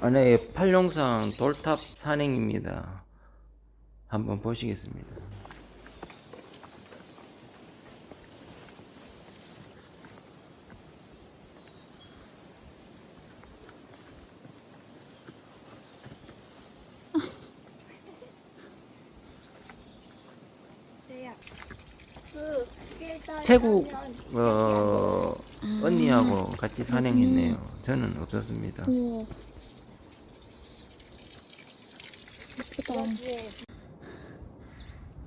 아, 네, 팔룡산 돌탑 산행입니다. 한번 보시겠습니다. 태국 어, 언니하고 같이 산행했네요. 저는 없었습니다. 예쁘다.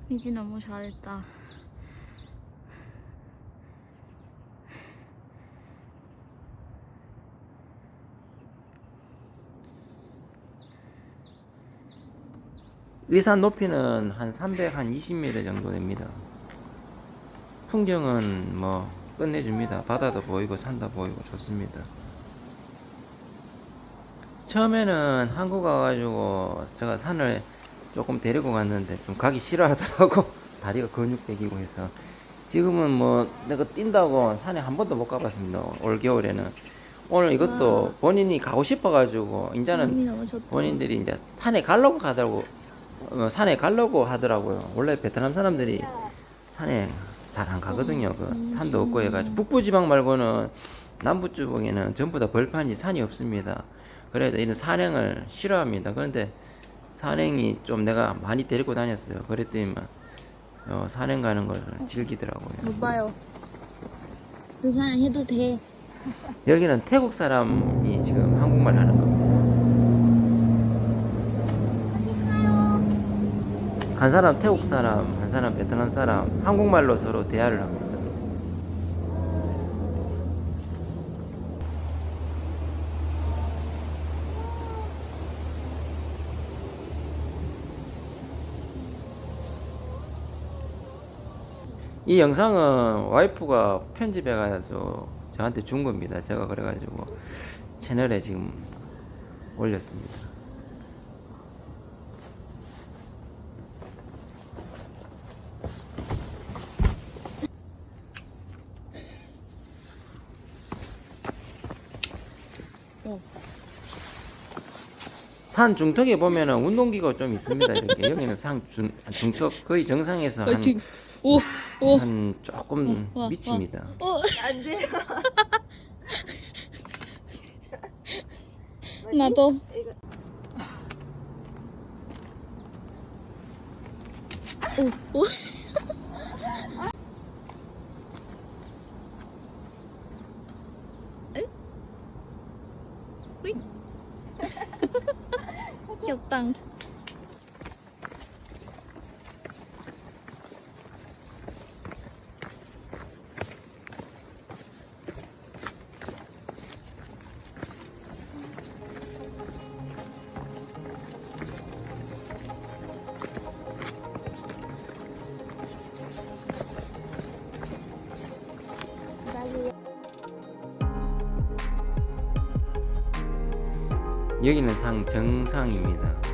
미지 너무 잘했다. 이산 높이는 한 320m 정도 됩니다. 풍경은 뭐 끝내줍니다. 바다도 보이고 산도 보이고 좋습니다. 처음에는 한국 와가지고 제가 산을 조금 데리고 갔는데 좀 가기 싫어하더라고. 다리가 근육배기고 해서. 지금은 뭐 내가 뛴다고 산에 한 번도 못 가봤습니다. 올 겨울에는. 오늘 이것도 와. 본인이 가고 싶어가지고 이제는. 본인들이 이제 산에 가려고 가더라고 어, 산에 가려고 하더라고요. 원래 베트남 사람들이 산에 잘 안 가거든요. 그 음, 산도 없고 해가지고 북부 지방 말고는 남부 지방에는 전부 다 벌판이 산이 없습니다. 그래서 이런 산행을 싫어합니다. 그런데 산행이 좀 내가 많이 데리고 다녔어요. 그랬더니만 어, 산행 가는 걸 즐기더라고요. 못 봐요. 그 해도 돼. 여기는 태국 사람이 지금 한국말 하는 겁니다. 한 사람 태국 사람, 한 사람 베트남 사람, 한국말로 서로 대화를 합니다. 이 영상은 와이프가 편집해가지고 저한테 준 겁니다. 제가 그래가지고 채널에 지금 올렸습니다. 어. 산 중턱에 보면은 운동기가 좀 있습니다. 이렇게 여기는 산 중, 중턱 거의 정상에서 한. 오, 오. 한 조금 어, 와, 미칩니다. 어, 안 돼요. 나도. 오, 오. 으? 으이. 就当 여기는 상 정상입니다.